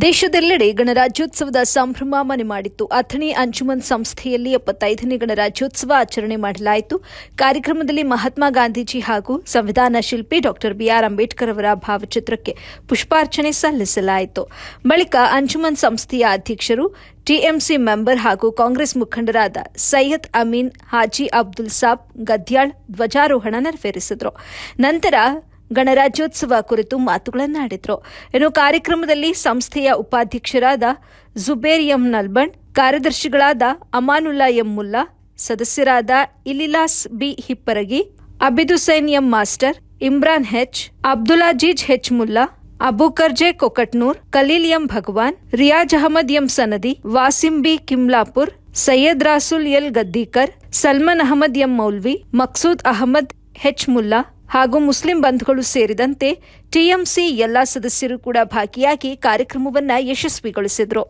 ದೇಶದೆಲ್ಲೆಡೆ ಗಣರಾಜ್ಯೋತ್ಸವದ ಸಂಭ್ರಮ ಮನೆ ಮಾಡಿತ್ತು. ಅಥಣಿ ಅಂಜುಮನ್ ಸಂಸ್ಥೆಯಲ್ಲಿ ಎಪ್ಪತ್ತೈದನೇ ಗಣರಾಜ್ಯೋತ್ಸವ ಆಚರಣೆ ಮಾಡಲಾಯಿತು. ಕಾರ್ಯಕ್ರಮದಲ್ಲಿ ಮಹಾತ್ಮ ಗಾಂಧೀಜಿ ಹಾಗೂ ಸಂವಿಧಾನ ಶಿಲ್ಪಿ ಡಾಕ್ಟರ್ ಬಿಆರ್ ಅಂಬೇಡ್ಕರ್ ಅವರ ಭಾವಚಿತ್ರಕ್ಕೆ ಪುಷ್ಪಾರ್ಚನೆ ಸಲ್ಲಿಸಲಾಯಿತು. ಬಳಿಕ ಅಂಜುಮನ್ ಸಂಸ್ಥೆಯ ಅಧ್ಯಕ್ಷರು, ಟಿಎಂಸಿ ಮೆಂಬರ್ ಹಾಗೂ ಕಾಂಗ್ರೆಸ್ ಮುಖಂಡರಾದ ಸೈಯದ್ ಅಮೀನ್, ಹಾಜಿ ಅಬ್ದುಲ್ ಸಾಬ್, ಗದ್ಯಾಳ್ ಧ್ವಜಾರೋಹಣ ನೆರವೇರಿಸಿದರು. ನಂತರ ಗಣರಾಜ್ಯೋತ್ಸವ ಕುರಿತು ಮಾತುಗಳನ್ನಾಡಿದರು. ಇನ್ನು ಕಾರ್ಯಕ್ರಮದಲ್ಲಿ ಸಂಸ್ಥೆಯ ಉಪಾಧ್ಯಕ್ಷರಾದ ಜುಬೇರ್ ಎಂ ನಲ್ಬಣ್, ಕಾರ್ಯದರ್ಶಿಗಳಾದ ಅಮಾನುಲ್ಲಾ ಎಂ ಮುಲ್ಲಾ, ಸದಸ್ಯರಾದ Ilias B Hipparagi Abidhussain M master, Imran H Abdulaziz H Mulla Abukarje Kokatnur, Khalil M Bhagwan, Riyaz Ahmed M Sanadi, Wasim B Kimlapur, Syed Rasul L Gaddikar, Salman Ahmed M Moulvi, Maqsood Ahmed H Mulla ಹಾಗೂ Muslim ಬಂಧುಗಳು ಸೇರಿದಂತೆ TMC ಎಲ್ಲಾ ಸದಸ್ಯರು ಕೂಡ ಭಾಗಿಯಾಗಿ ಕಾರ್ಯಕ್ರಮವನ್ನು ಯಶಸ್ವಿಗೊಳಿಸಿದರು.